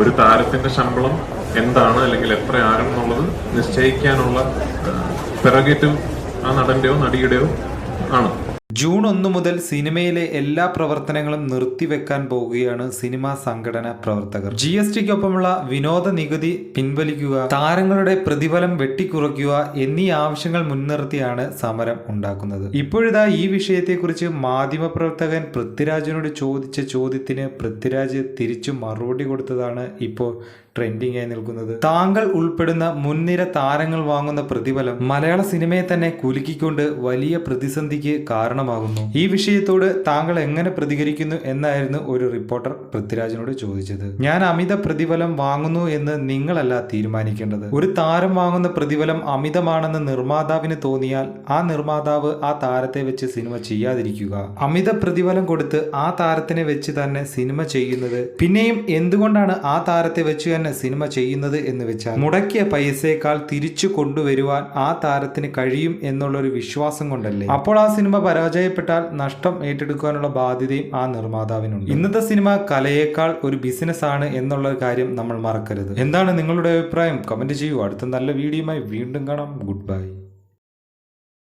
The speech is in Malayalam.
ഒരു താരത്തിന്റെ ശമ്പളം എന്താണ് അല്ലെങ്കിൽ എത്ര എന്നുള്ളത് നിശ്ചയിക്കാനുള്ള പെറഗേറ്റീവ് ആ നടന്റെയോ നടിയുടെയോ ആണ്. ജൂൺ ഒന്ന് മുതൽ സിനിമയിലെ എല്ലാ പ്രവർത്തനങ്ങളും നിർത്തിവെക്കാൻ പോകുകയാണ് സിനിമാ സംഘടന പ്രവർത്തകർ. ജി എസ് ടിക്കൊപ്പമുള്ള വിനോദ നികുതി പിൻവലിക്കുക താരങ്ങളുടെ പ്രതിഫലം വെട്ടിക്കുറയ്ക്കുക എന്നീ ആവശ്യങ്ങൾ മുൻനിർത്തിയാണ് സമരം ഉണ്ടാക്കുന്നത്. ഇപ്പോഴിതാ ഈ വിഷയത്തെക്കുറിച്ച് മാധ്യമപ്രവർത്തകൻ പൃഥ്വിരാജിനോട് ചോദിച്ച ചോദ്യത്തിന് പൃഥ്വിരാജ് തിരിച്ചു മറുപടി കൊടുത്തതാണ് ഇപ്പോൾ ട്രെൻഡിംഗ് ആയി നിൽക്കുന്നത്. താങ്കൾ ഉൾപ്പെടുന്ന മുൻനിര താരങ്ങൾ വാങ്ങുന്ന പ്രതിഫലം മലയാള സിനിമയെ തന്നെ കുലുക്കിക്കൊണ്ട് വലിയ പ്രതിസന്ധിക്ക് കാരണമാകുന്നു. ഈ വിഷയത്തോട് താങ്കൾ എങ്ങനെ പ്രതികരിക്കുന്നു എന്നായിരുന്നു ഒരു റിപ്പോർട്ടർ പൃഥ്വിരാജിനോട് ചോദിച്ചത്. ഞാൻ അമിത പ്രതിഫലം വാങ്ങുന്നു എന്ന് നിങ്ങളല്ല തീരുമാനിക്കേണ്ടത്. ഒരു താരം വാങ്ങുന്ന പ്രതിഫലം അമിതമാണെന്ന് നിർമ്മാതാവിന് തോന്നിയാൽ ആ നിർമ്മാതാവ് ആ താരത്തെ വെച്ച് സിനിമ ചെയ്യാതിരിക്കുക. അമിത പ്രതിഫലം കൊടുത്ത് ആ താരത്തിനെ വെച്ച് തന്നെ സിനിമ ചെയ്യുന്നത്. പിന്നെയും എന്തുകൊണ്ടാണ് ആ താരത്തെ വെച്ച് തന്നെ സിനിമ ചെയ്യുന്നത് എന്ന് വെച്ചാൽ മുടക്കിയ പൈസയേക്കാൾ തിരിച്ചു കൊണ്ടുവരുവാൻ ആ താരത്തിന് കഴിയും എന്നുള്ളൊരു വിശ്വാസം കൊണ്ടല്ലേ? അപ്പോൾ ആ സിനിമ പരാജയപ്പെട്ടാൽ നഷ്ടം ഏറ്റെടുക്കാനുള്ള ബാധ്യതയും ആ നിർമ്മാതാവിനുണ്ട്. ഇന്നത്തെ സിനിമ കലയേക്കാൾ ഒരു ബിസിനസ് ആണ് എന്നുള്ള കാര്യം നമ്മൾ മറക്കരുത്. എന്താണ് നിങ്ങളുടെ അഭിപ്രായം? കമന്റ് ചെയ്യൂ. അടുത്ത നല്ല വീഡിയോയുമായി വീണ്ടും കാണാം. Good bye.